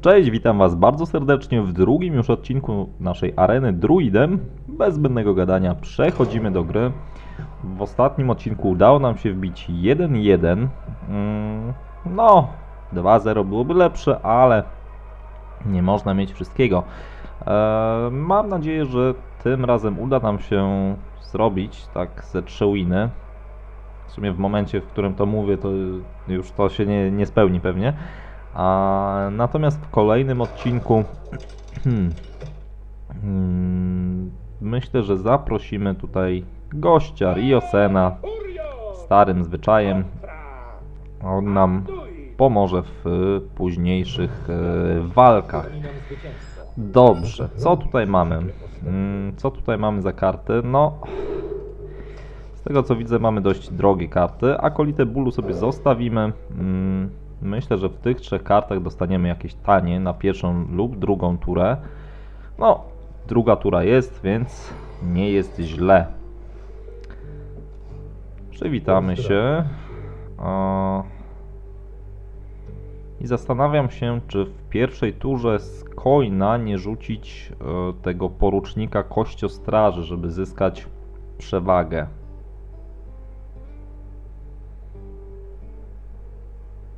Cześć, witam Was bardzo serdecznie w drugim już odcinku naszej areny Druidem. Bez zbędnego gadania przechodzimy do gry. W ostatnim odcinku udało nam się wbić 1-1. Mm, No, 2-0 byłoby lepsze, ale nie można mieć wszystkiego. Eee, Mam nadzieję, że tym razem uda nam się zrobić tak ze trzy winy. W sumie w momencie, w którym to mówię, to już to się nie, nie spełni pewnie. A natomiast w kolejnym odcinku hmm, hmm, myślę, że zaprosimy tutaj gościa Riosena starym zwyczajem. On nam pomoże w e, późniejszych e, walkach. Dobrze, co tutaj mamy? Mm, Co tutaj mamy za karty? No, z tego co widzę mamy dość drogie karty. Akolitę bólu sobie zostawimy. Myślę, że w tych trzech kartach dostaniemy jakieś tanie na pierwszą lub drugą turę. No, druga tura jest, więc nie jest źle. Przywitamy się. I zastanawiam się, czy w pierwszej turze z coina nie rzucić e, tego porucznika kościostraży, żeby zyskać przewagę.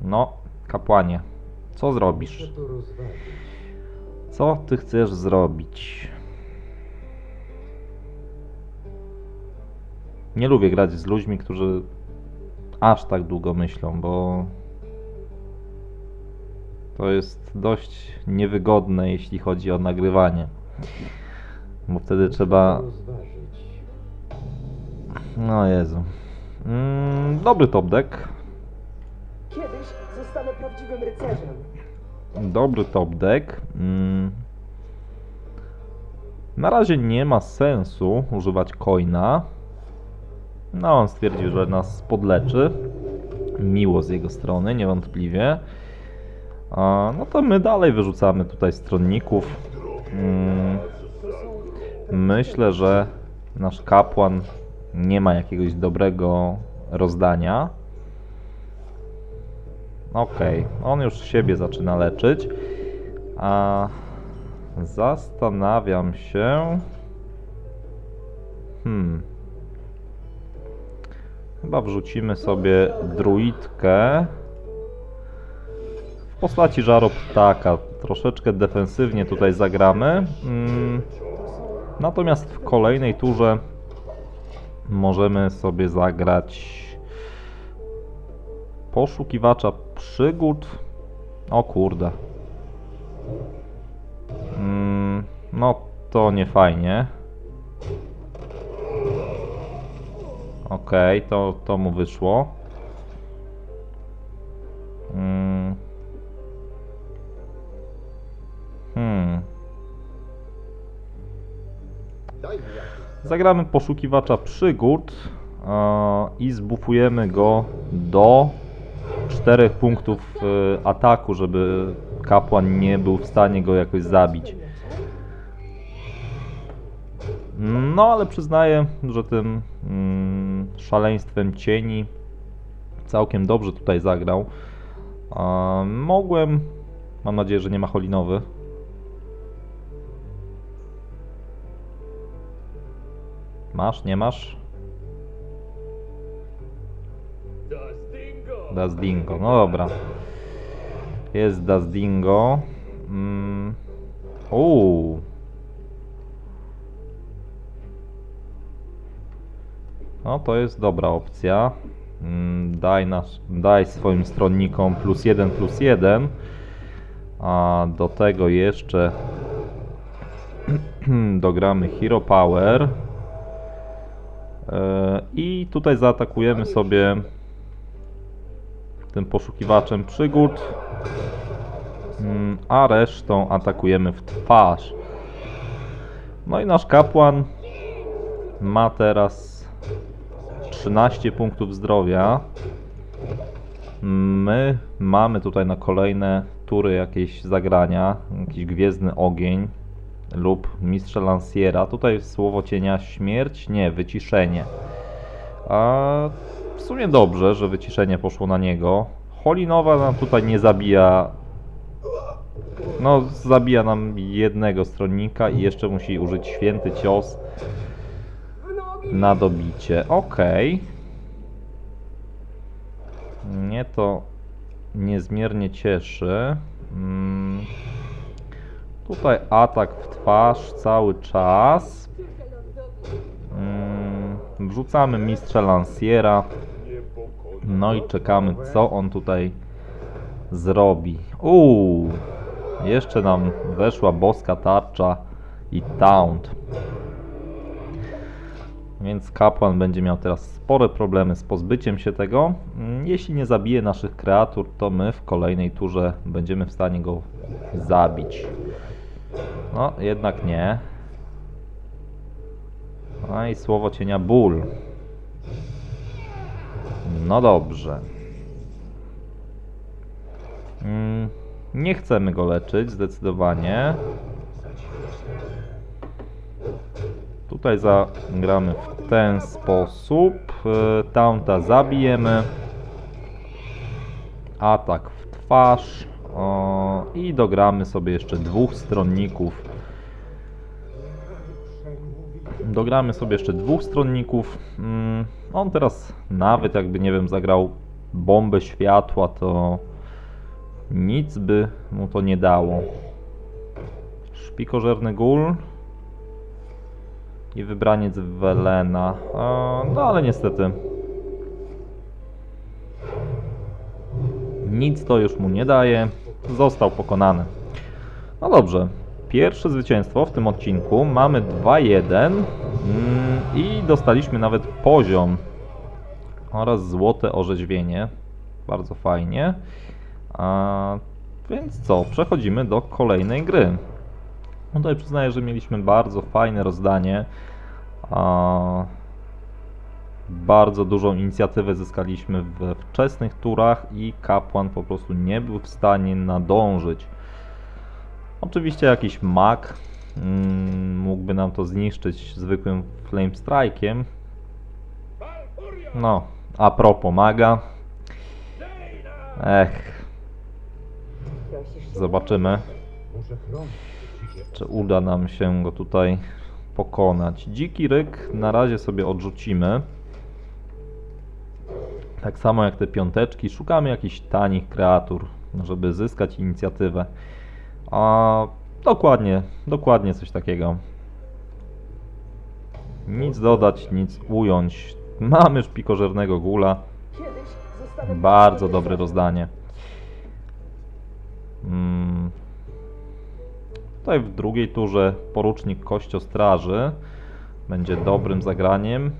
No, kapłanie, co zrobisz? Co ty chcesz zrobić? Nie lubię grać z ludźmi, którzy aż tak długo myślą, bo to jest dość niewygodne, jeśli chodzi o nagrywanie. Bo wtedy trzeba. No Jezu. Mm, dobry top deck. Kiedyś zostanę prawdziwym rycerzem. Dobry top deck. Mm. Na razie nie ma sensu używać coina. No, on stwierdził, że nas podleczy. Miło z jego strony, niewątpliwie. A, no to my dalej wyrzucamy tutaj stronników. Mm. Myślę, że nasz kapłan nie ma jakiegoś dobrego rozdania. Okej, on już siebie zaczyna leczyć. A zastanawiam się. Hmm. Chyba wrzucimy sobie druidkę w postaci żaroptaka. Troszeczkę defensywnie tutaj zagramy. Mm. Natomiast w kolejnej turze możemy sobie zagrać poszukiwacza przygód. O kurde. Mm, no to nie fajnie. Okej, to, to mu wyszło. Mm. Hmm. Zagramy poszukiwacza przygód i zbufujemy go do 4 punktów e, ataku, żeby kapłan nie był w stanie go jakoś zabić. No, ale przyznaję, że tym mm, szaleństwem cieni całkiem dobrze tutaj zagrał. Mogłem, mam nadzieję, że nie ma holinowy. Masz, nie masz? Das Dingo, no dobra. Jest Das Dingo. Mm. Uuu. No to jest dobra opcja. Mm, Daj, nas, daj swoim stronnikom plus jeden plus jeden. A do tego jeszcze dogramy Hero Power. E, I tutaj zaatakujemy sobie tym poszukiwaczem przygód, Mm, a resztą atakujemy w twarz. No i nasz kapłan ma teraz 13 punktów zdrowia. My mamy tutaj na kolejne tury jakieś zagrania, jakiś gwiezdny ogień lub mistrza Lanciera. Tutaj słowo cienia śmierć, nie, wyciszenie. A w sumie dobrze, że wyciszenie poszło na niego. Holinowa nam tutaj nie zabija No, zabija nam jednego stronnika i jeszcze musi użyć święty cios na dobicie. Okej. Mnie to niezmiernie cieszy. Mm. Tutaj atak w twarz cały czas. Mm. Wrzucamy mistrza Lanciera. No i czekamy, co on tutaj zrobi. Uuu, jeszcze nam weszła boska tarcza i taunt. Więc kapłan będzie miał teraz spore problemy z pozbyciem się tego. Mm, Jeśli nie zabije naszych kreatur, to my w kolejnej turze będziemy w stanie go zabić. No, jednak nie. No i słowo cienia ból. No dobrze. Mm, Nie chcemy go leczyć, zdecydowanie. Tutaj zagramy w ten sposób. E, Taunta zabijemy. Atak w twarz. O, I dogramy sobie jeszcze dwóch stronników. Dogramy sobie jeszcze dwóch stronników. Mm, On teraz nawet jakby, nie wiem, zagrał bombę światła, to nic by mu to nie dało. Szpikożerny gól i wybraniec Welena. No ale niestety. Nic to już mu nie daje. Został pokonany. No dobrze. Pierwsze zwycięstwo w tym odcinku. Mamy 2-1 mm, i dostaliśmy nawet poziom oraz złote orzeźwienie. Bardzo fajnie. A, więc co? Przechodzimy do kolejnej gry. No tutaj przyznaję, że mieliśmy bardzo fajne rozdanie. A, bardzo dużą inicjatywę zyskaliśmy we wczesnych turach i kapłan po prostu nie był w stanie nadążyć. Oczywiście jakiś mag mm, mógłby nam to zniszczyć zwykłym flame strike'iem. No, a propos maga. Ech, zobaczymy. Czy uda nam się go tutaj pokonać? Dziki ryk na razie sobie odrzucimy. Tak samo jak te piąteczki, szukamy jakichś tanich kreatur, żeby zyskać inicjatywę. A dokładnie, dokładnie coś takiego. Nic dodać, nic ująć. Mamy szpikożernego gula. Bardzo dobre rozdanie. Mm. Tutaj w drugiej turze porucznik kościostraży będzie dobrym zagraniem.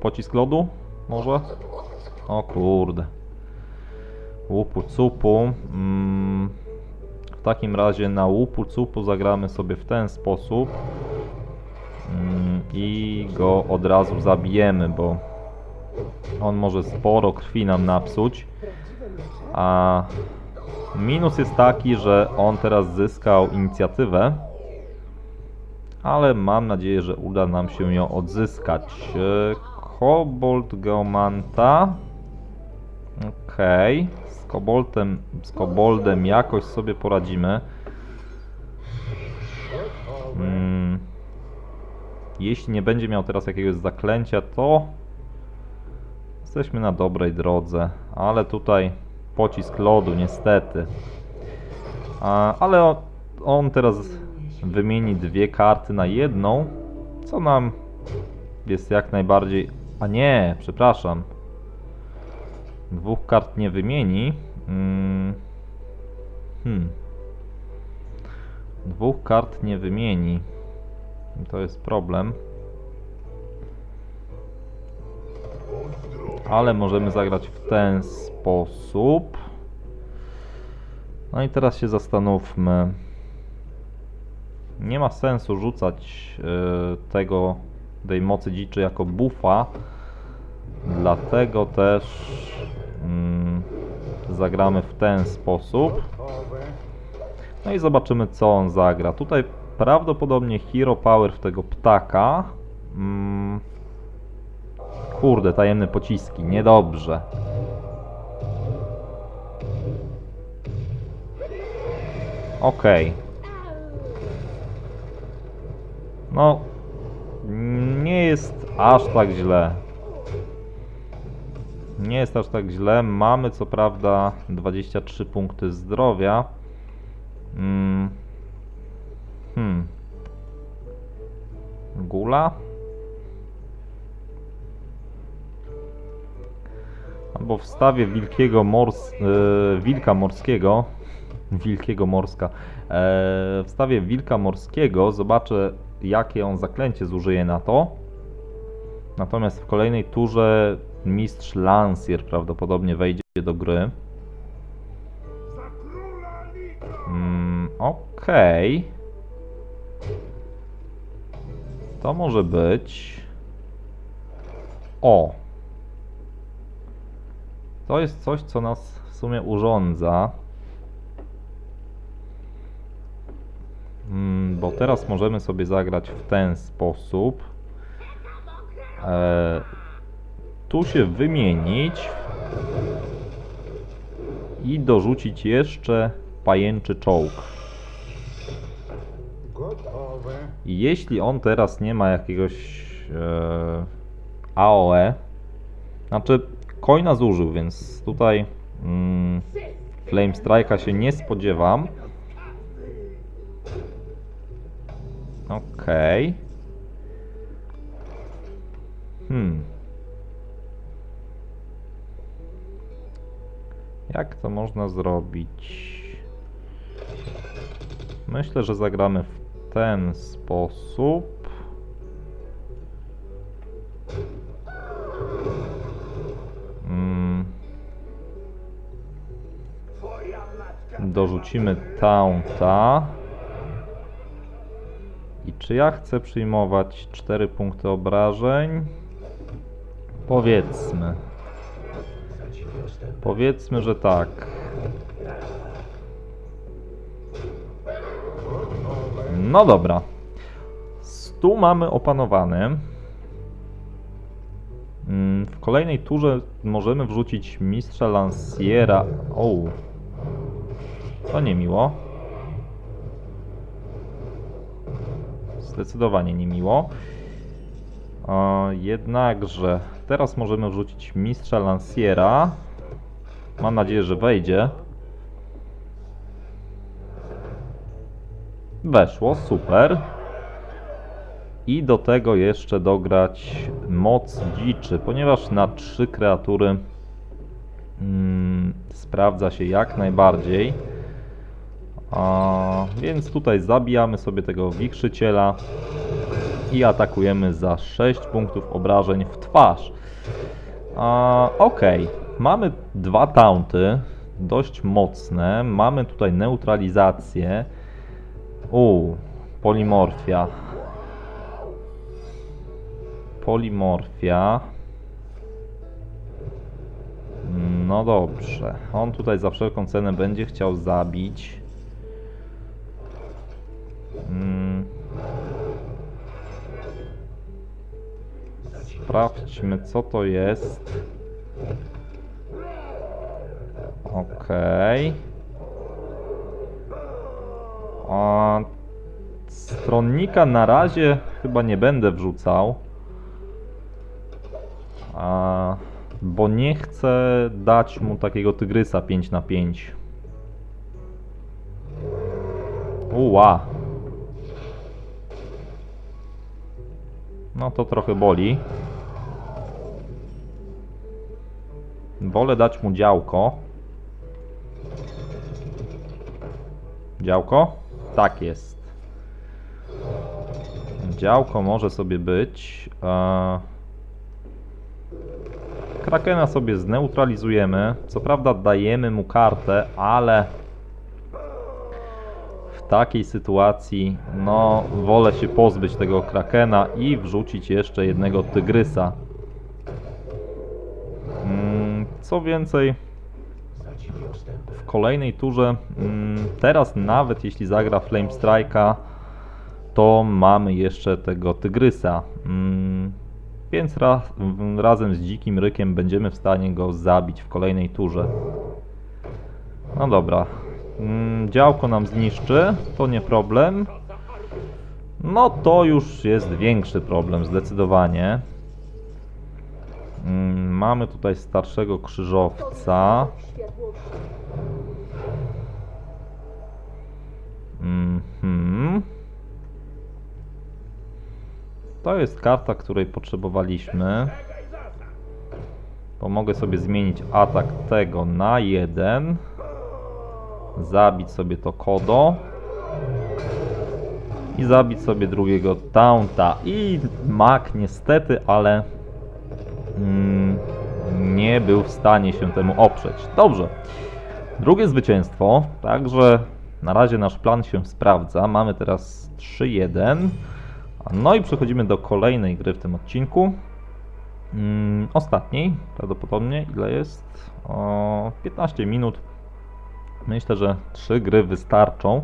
Pocisk lodu? Może? O kurde. Łupu cupu. Mm. Takim razie na łupu cupu zagramy sobie w ten sposób. Mm, I go od razu zabijemy, bo on może sporo krwi nam napsuć. A minus jest taki, że on teraz zyskał inicjatywę, ale mam nadzieję, że uda nam się ją odzyskać. E, Kobold Geomanta. Okej. Z koboltem, z koboldem jakoś sobie poradzimy. Mm. Jeśli nie będzie miał teraz jakiegoś zaklęcia, to jesteśmy na dobrej drodze, ale tutaj pocisk lodu niestety. A, ale on teraz wymieni dwie karty na jedną, co nam jest jak najbardziej... A nie, przepraszam. Dwóch kart nie wymieni. Mm. Hmm. Dwóch kart nie wymieni. To jest problem. Ale możemy zagrać w ten sposób. No i teraz się zastanówmy. Nie ma sensu rzucać y, tego tej mocy dziczy jako buffa. Dlatego też mm, zagramy w ten sposób. No i zobaczymy co on zagra. Tutaj prawdopodobnie Hero Power w tego ptaka. Mm, kurde, tajemne pociski, niedobrze. Okej. No, nie jest aż tak źle. Nie jest aż tak źle. Mamy co prawda 23 punkty zdrowia. Mm. Hmm. Gula? Albo wstawię wilkiego mors... e, wilka morskiego. Wilkiego morska. E, wstawię wilka morskiego, zobaczę jakie on zaklęcie zużyje na to. Natomiast w kolejnej turze mistrz Lancier prawdopodobnie wejdzie do gry. Mm, Okej. To może być. O! To jest coś, co nas w sumie urządza. Mm, bo teraz możemy sobie zagrać w ten sposób. E, tu się wymienić i dorzucić jeszcze pajęczy czołg. Jeśli on teraz nie ma jakiegoś e, AOE, znaczy coina zużył, więc tutaj mm, Flame Strike'a się nie spodziewam. Okej. Hmm. Jak to można zrobić? Myślę, że zagramy w ten sposób. Mm. Dorzucimy taunta. I czy ja chcę przyjmować 4 punkty obrażeń? Powiedzmy. Powiedzmy, że tak. No dobra. Stu mamy opanowany. Mm, W kolejnej turze możemy wrzucić mistrza Lanciera. O, to niemiło. Zdecydowanie niemiło. Jednakże teraz możemy wrzucić mistrza Lanciera. Mam nadzieję, że wejdzie. Weszło, super. I do tego jeszcze dograć moc dziczy, ponieważ na trzy kreatury mm, sprawdza się jak najbardziej. A, więc tutaj zabijamy sobie tego wichrzyciela i atakujemy za 6 punktów obrażeń w twarz. A, ok, mamy dwa taunty, dość mocne. Mamy tutaj neutralizację. U, polimorfia. Polimorfia. No dobrze. On tutaj za wszelką cenę będzie chciał zabić. Mm. Sprawdźmy co to jest. Okej. A stronnika na razie chyba nie będę wrzucał. A, bo nie chcę dać mu takiego tygrysa 5 na 5. Uła. No to trochę boli. Wolę dać mu działko. Działko? Tak jest. Działko może sobie być. Krakena sobie zneutralizujemy. Co prawda dajemy mu kartę, ale w takiej sytuacji no wolę się pozbyć tego Krakena i wrzucić jeszcze jednego Tygrysa. Mm, Co więcej, kolejnej turze, mm, teraz nawet jeśli zagra Flame Strike'a, to mamy jeszcze tego Tygrysa. Mm, Więc ra, w- razem z Dzikim Rykiem będziemy w stanie go zabić w kolejnej turze. No dobra, mm, działko nam zniszczy, to nie problem. No to już jest większy problem, zdecydowanie. Mamy tutaj starszego krzyżowca. To jest karta, której potrzebowaliśmy. Pomogę sobie zmienić atak tego na jeden. Zabić sobie to kodo. I zabić sobie drugiego taunta. I mak niestety, ale mm, nie był w stanie się temu oprzeć. Dobrze. Drugie zwycięstwo, także na razie nasz plan się sprawdza. Mamy teraz 3-1. No i przechodzimy do kolejnej gry w tym odcinku. Mm, ostatniej, prawdopodobnie. Ile jest? O 15 minut. Myślę, że trzy gry wystarczą.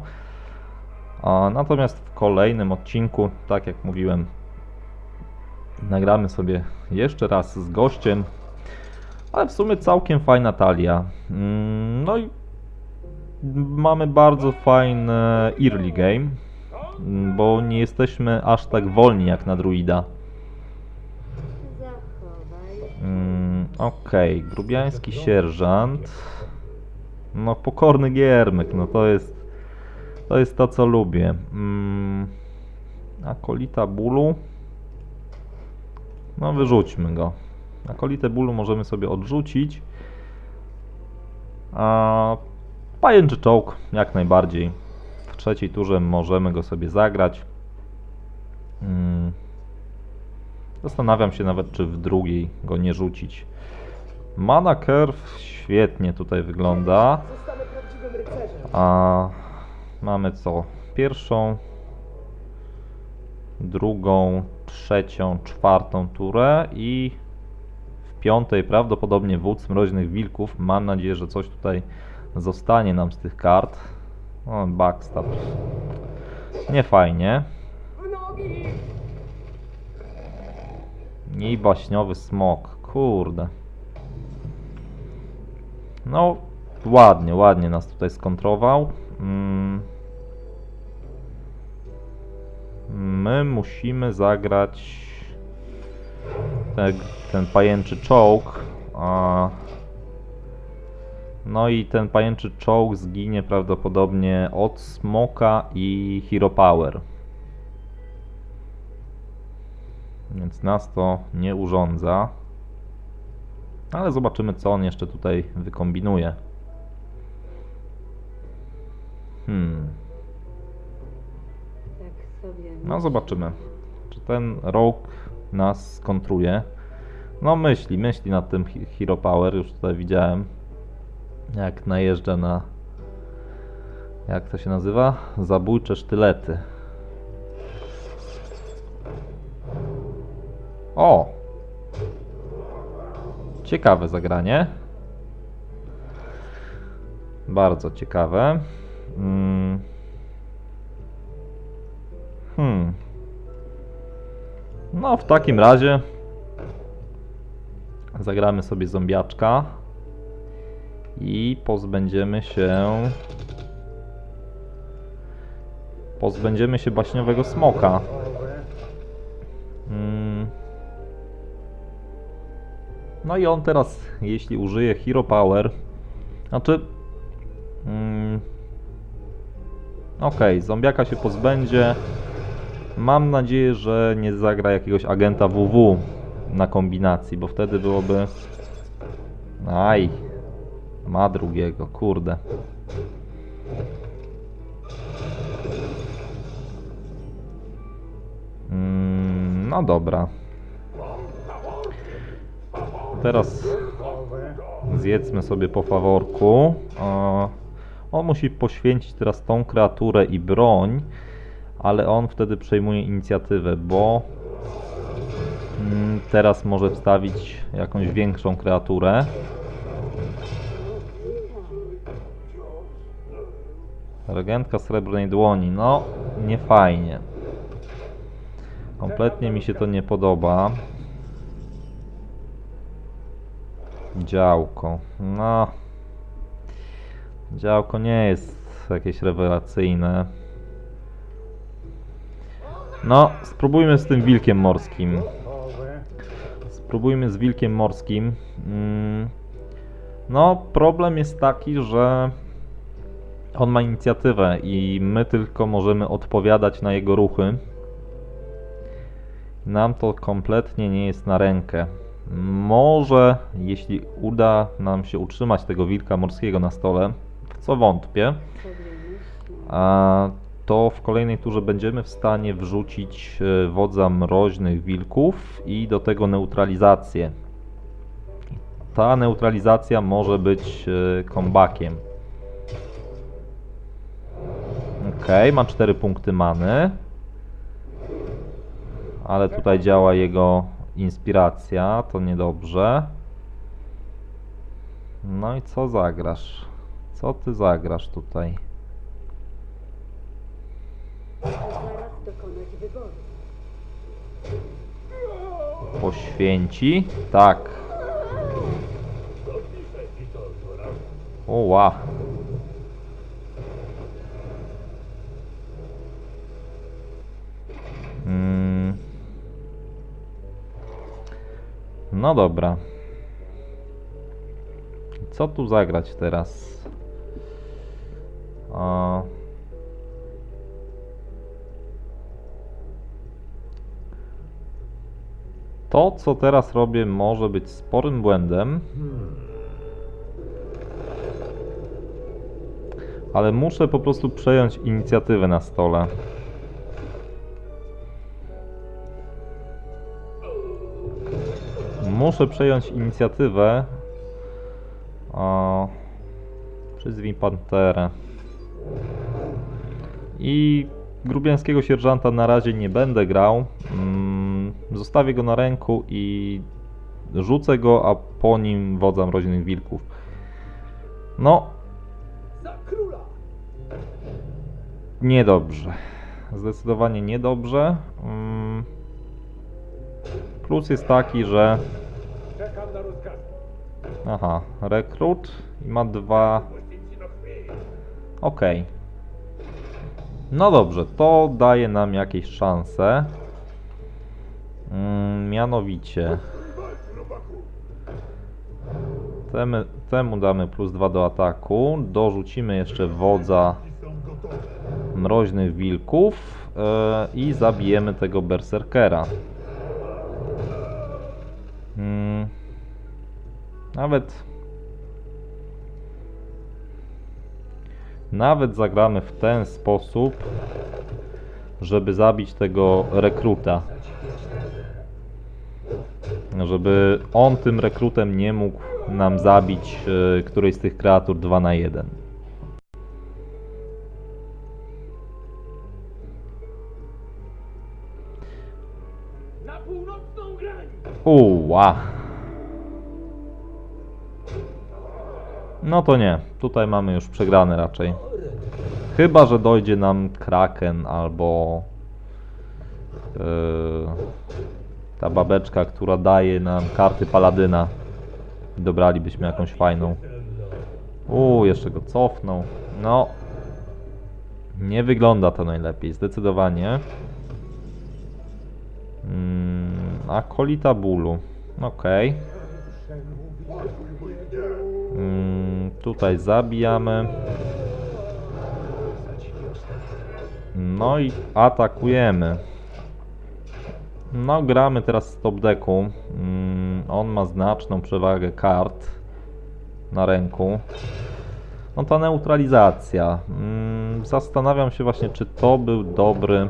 A natomiast w kolejnym odcinku, tak jak mówiłem, nagramy sobie jeszcze raz z gościem. Ale w sumie całkiem fajna talia. Mm, No i mamy bardzo fajny early game, bo nie jesteśmy aż tak wolni jak na druida. Mm, Okej, grubiański sierżant. No, pokorny giermek, no to jest to jest to co lubię. Mm, akolita bólu. No, wyrzućmy go. Akolitę bólu możemy sobie odrzucić. A pajęczy czołg jak najbardziej. W trzeciej turze możemy go sobie zagrać. Mm. Zastanawiam się nawet, czy w drugiej go nie rzucić. Mana Curve świetnie tutaj wygląda. A mamy co? Pierwszą, drugą, trzecią, czwartą turę i w piątej prawdopodobnie wódz mroźnych wilków. Mam nadzieję, że coś tutaj zostanie nam z tych kart. O, backstab. Nie fajnie. I baśniowy smok. Kurde. No, ładnie, ładnie nas tutaj skontrował. Mm. My musimy zagrać te, ten pajęczy czołg. A... No i ten pajęczy czołg zginie prawdopodobnie od smoka i hero power. Więc nas to nie urządza. Ale zobaczymy, co on jeszcze tutaj wykombinuje. Hmm. Tak. No zobaczymy. Czy ten rogue nas skontruje? No myśli, myśli nad tym Hero Power. Już tutaj widziałem. Jak najeżdża na... Jak to się nazywa? Zabójcze sztylety. O! Ciekawe zagranie. Bardzo ciekawe. Mm. Hmm. No, w takim razie zagramy sobie zombiaczka i pozbędziemy się pozbędziemy się baśniowego smoka. Mm. No i on teraz, jeśli użyje Hero Power, znaczy. Mm, Okej, zombiaka się pozbędzie. Mam nadzieję, że nie zagra jakiegoś agenta WW na kombinacji, bo wtedy byłoby. Aj, ma drugiego, kurde. Mm, no dobra. Teraz zjedzmy sobie po faworku. On musi poświęcić teraz tą kreaturę i broń, ale on wtedy przejmuje inicjatywę, bo mm, teraz może wstawić jakąś większą kreaturę. Regentka srebrnej dłoni, no nie fajnie. Kompletnie mi się to nie podoba. Działko. No. Działko nie jest jakieś rewelacyjne. No, spróbujmy z tym wilkiem morskim. Spróbujmy z wilkiem morskim. Mm. No, problem jest taki, że on ma inicjatywę i my tylko możemy odpowiadać na jego ruchy. Nam to kompletnie nie jest na rękę. Może, jeśli uda nam się utrzymać tego wilka morskiego na stole, w co wątpię, to w kolejnej turze będziemy w stanie wrzucić e, wodza mroźnych wilków i do tego neutralizację. Ta neutralizacja może być e, Ok, ma 4 punkty many. Ale tutaj działa jego inspiracja, to niedobrze. No i co zagrasz? Co ty zagrasz tutaj? Poświęci? Tak. O, ła. Mm. No dobra. Co tu zagrać teraz? A... To, co teraz robię, może być sporym błędem. Ale muszę po prostu przejąć inicjatywę na stole. Muszę przejąć inicjatywę. O, przyzwij panterę. I grubiańskiego sierżanta na razie nie będę grał. Mm, Zostawię go na ręku i rzucę go, a po nim wodza mroźnych wilków. No, niedobrze. Zdecydowanie niedobrze. Mm. Plus jest taki, że. Aha, rekrut i ma dwa. Okej. No dobrze, to daje nam jakieś szanse. Mm, mianowicie. Temu, temu damy plus 2 do ataku. Dorzucimy jeszcze wodza mroźnych wilków e, i zabijemy tego berserkera. Mm, nawet nawet zagramy w ten sposób, żeby zabić tego rekruta. Żeby on tym rekrutem nie mógł nam zabić e, którejś z tych kreatur 2 na 1. Na północną grań! Uła. No to nie. Tutaj mamy już przegrany raczej. Chyba, że dojdzie nam Kraken albo yy, ta babeczka, która daje nam karty Paladyna. Dobralibyśmy jakąś fajną. Uuu, jeszcze go cofnął. No. Nie wygląda to najlepiej, zdecydowanie. Mm, akolita bólu. Okej. Mm, tutaj zabijamy. No i atakujemy. No, gramy teraz z top decku. Mm, on ma znaczną przewagę kart na ręku. No ta neutralizacja. Mm, zastanawiam się właśnie, czy to był dobry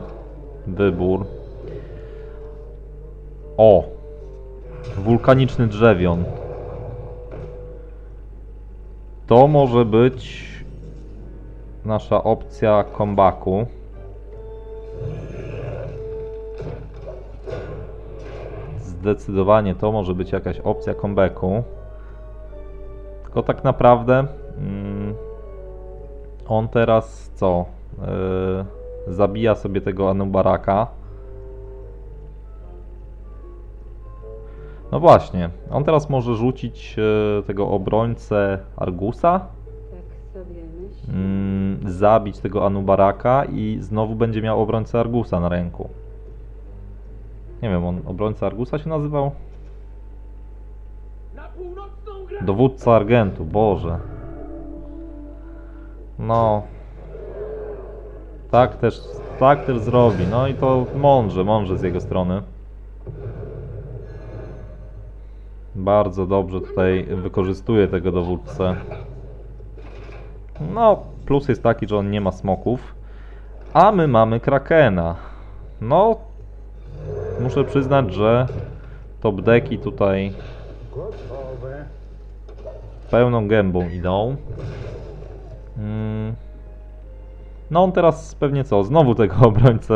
wybór. O! Wulkaniczny drzewion. To może być nasza opcja comebacku. Zdecydowanie to może być jakaś opcja comebacku. Tylko tak naprawdę mm, on teraz co? Yy, zabija sobie tego Anubaraka. No właśnie, on teraz może rzucić e, tego obrońcę Argusa. Tak sobie myśli. mm, zabić tego Anubaraka i znowu będzie miał obrońcę Argusa na ręku. Nie wiem, on obrońca Argusa się nazywał? Na północną granicę! Dowódca Argentu, Boże. No. Tak też, tak też zrobi. No i to mądrze, mądrze z jego strony. Bardzo dobrze tutaj wykorzystuje tego dowódcę. No, plus jest taki, że on nie ma smoków. A my mamy Krakena. No, muszę przyznać, że top deki tutaj pełną gębą idą. Mm. No on teraz pewnie co, znowu tego obrońcę,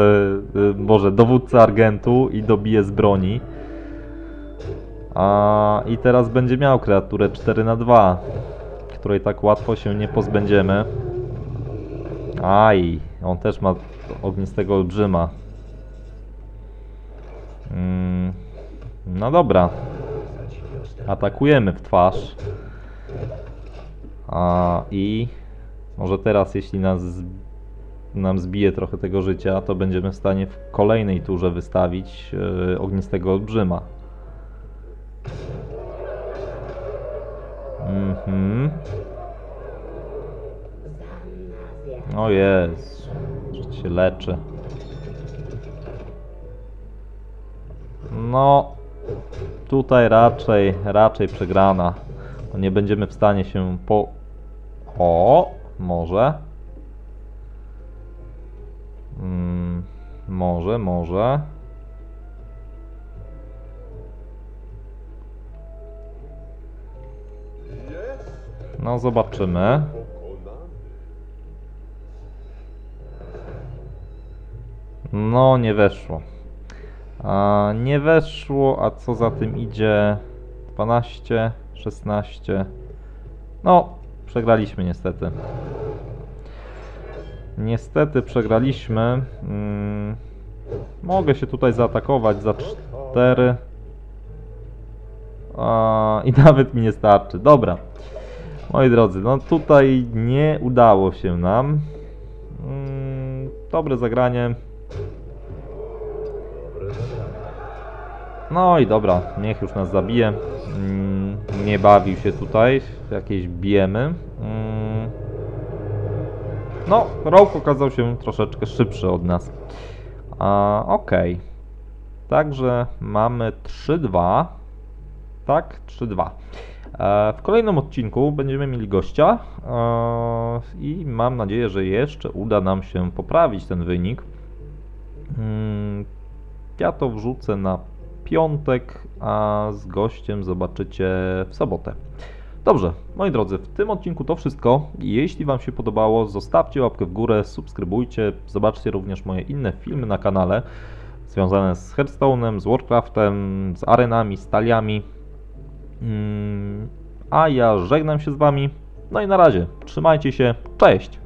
y, Boże, dowódcę Argentu i dobije z broni. A, I teraz będzie miał kreaturę 4 na 2 której tak łatwo się nie pozbędziemy. Aj, on też ma ognistego olbrzyma. Mm. No dobra. Atakujemy w twarz. A, I może teraz, jeśli nas, nam zbije trochę tego życia, to będziemy w stanie w kolejnej turze wystawić e, ognistego olbrzyma. Mhm. O jest, że się leczy. No, tutaj raczej, raczej przegrana. Nie będziemy w stanie się po... O, może. Mm, może, może. No zobaczymy. No nie weszło. A, nie weszło, a co za tym idzie? 12, 16. No, przegraliśmy niestety. Niestety przegraliśmy. Mm, mogę się tutaj zaatakować za 4. A, I nawet mi nie starczy. Dobra. Moi drodzy, no tutaj nie udało się nam. Mm, dobre zagranie. No i dobra, niech już nas zabije. Mm, nie bawił się tutaj, jakieś bijemy. Mm. No, Rogue okazał się troszeczkę szybszy od nas. A, Okej. Także mamy 3-2. Tak, 3-2. E, W kolejnym odcinku będziemy mieli gościa e, i mam nadzieję, że jeszcze uda nam się poprawić ten wynik. Mm, Ja to wrzucę na piątek, a z gościem zobaczycie w sobotę. Dobrze, moi drodzy, w tym odcinku to wszystko. Jeśli Wam się podobało, zostawcie łapkę w górę, subskrybujcie, zobaczcie również moje inne filmy na kanale związane z Hearthstone'em, z Warcraftem, z arenami, z taliami. Mm, A ja żegnam się z Wami. No i na razie, trzymajcie się, cześć!